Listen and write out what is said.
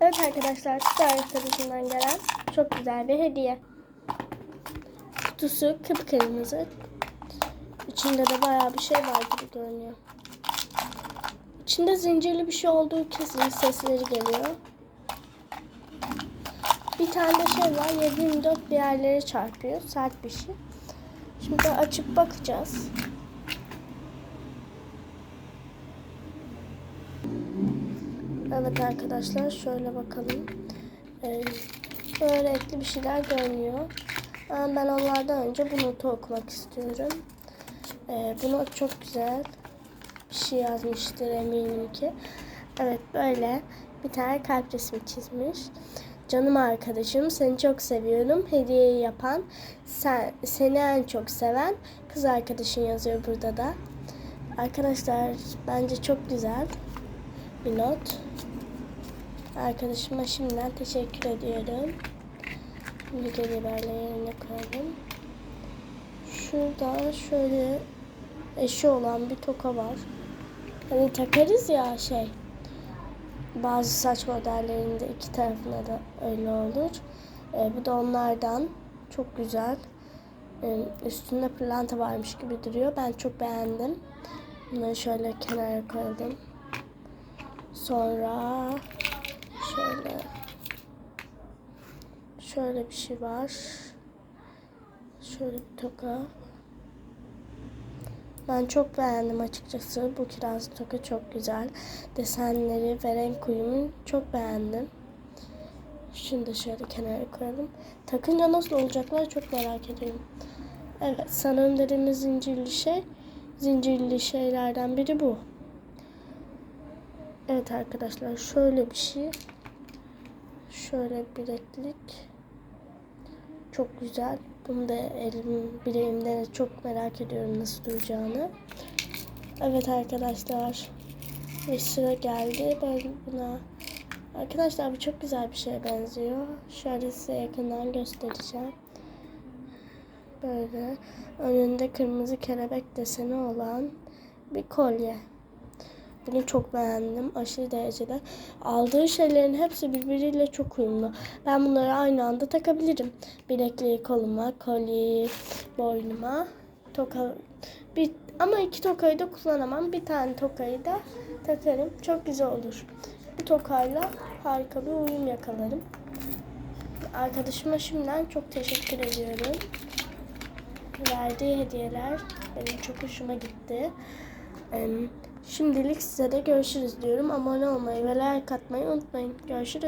Evet arkadaşlar kız arkadaşımdan gelen çok güzel bir hediye. Kutusu kıpkırmızı. İçinde de bayağı bir şey var gibi görünüyor. İçinde zincirli bir şey olduğu kesin sesleri geliyor. Bir tane de şey var 724 bir yerlere çarpıyor. Sert bir şey. Şimdi açıp bakacağız. Evet arkadaşlar şöyle bakalım. Ee, böyle renkli bir şeyler görünüyor. Ama ben onlardan önce bu notu okumak istiyorum. Ee, bu not çok güzel. Bir şey yazmıştır eminim ki. Evet böyle bir tane kalp resmi çizmiş. Canım arkadaşım seni çok seviyorum. Hediyeyi yapan sen, seni en çok seven kız arkadaşın yazıyor burada da. Arkadaşlar bence çok güzel bir not. Arkadaşıma şimdiden teşekkür ediyorum. Geri böyle yerine koyalım. Şurada şöyle eşi olan bir toka var. Hani takarız ya şey. Bazı saç modellerinde iki tarafına da öyle olur. Ee, bu da onlardan. Çok güzel. Ee, üstünde pırlanta varmış gibi duruyor. Ben çok beğendim. Bunları şöyle kenara koydum. Sonra şöyle şöyle bir şey var. Şöyle bir toka. Ben çok beğendim açıkçası. Bu kiraz toka çok güzel. Desenleri ve renk uyumu çok beğendim. Da şöyle kenara koyalım. Takınca nasıl olacaklar çok merak ediyorum. Evet sanırım dediğimiz zincirli şey. Zincirli şeylerden biri bu. Evet arkadaşlar şöyle bir şey. Şöyle bileklik. Çok güzel. Bunu da elim bileğimde de çok merak ediyorum nasıl duracağını. Evet arkadaşlar. Ve sıra geldi. Ben buna Arkadaşlar bu çok güzel bir şeye benziyor. Şöyle size yakından göstereceğim. Böyle önünde kırmızı kelebek deseni olan bir kolye. Bunu çok beğendim. Aşırı derecede. Aldığı şeylerin hepsi birbiriyle çok uyumlu. Ben bunları aynı anda takabilirim. Bilekliği koluma, kolyeyi boynuma, toka bir ama iki tokayı da kullanamam. Bir tane tokayı da takarım. Çok güzel olur. Bu tokayla harika bir uyum yakalarım. Arkadaşıma şimdiden çok teşekkür ediyorum. Verdiği hediyeler benim çok hoşuma gitti. Şimdilik size de görüşürüz diyorum. Abone olmayı ve like atmayı unutmayın. Görüşürüz.